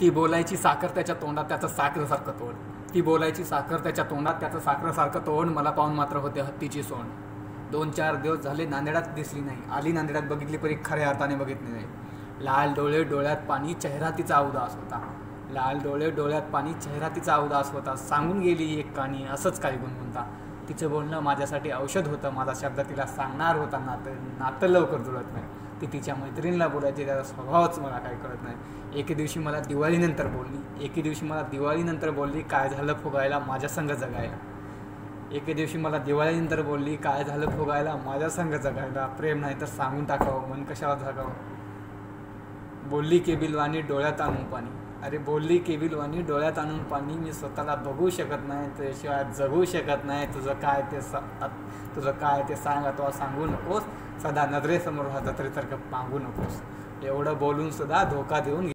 ती बोलायची साखर त्याच्या तोंडात त्याचं साखरेसारखं तोंड. ती बोलायची साखर त्याच्या तोंडात त्याचं साखरेसारखं तोंड मला पाहून मात्र होते हत्तीची सोंड. दोन चार दिवस झाले नांदेडात दिसली नाही. आली नांदेडात बघितली परी खऱ्या अर्थाने बघितली नाही. लाल डोळे डोळ्यात पाणी चेहरा तिचा उदास होता. लाल डोळे डोळ्यात पाणी चेहरा तिचा उदास होता. सांगून गेली एक काणी असंच काही गुणगुणता. तिचं बोलणं माझ्यासाठी औषध होतं. माझा शब्द तिला सांगणार होता नातं नातं लवकर जुळत नाही. ती तिच्या मैत्रिणीला बोलायची त्याचा स्वभावच मला काही कळत नाही. एके दिवशी मला दिवाळीनंतर बोलली. एके दिवशी मला दिवाळीनंतर बोलली काय झालं फुगायला? माझ्या संग जगायला. एके दिवशी मला दिवाळीनंतर बोलली काय झालं फुगायला? माझ्या संग जगायला? प्रेम नाही तर सांगून टाकावं मन कशाला जगावं? बोलली केबिलवाणी डोळ्यात आणून पाणी. अरे बोलली केबिलवाणी डोळ्यात आणून पाणी मी स्वतःला बघू शकत नाही त्याशिवाय जगू शकत नाही. तुझं काय ते सा तुझं काय ते सांग अथवा सांगू नकोस. सदा नजरेसमोर हा जत्रेसारखं मागू नकोस. एवढं बोलून सुद्धा धोका देऊन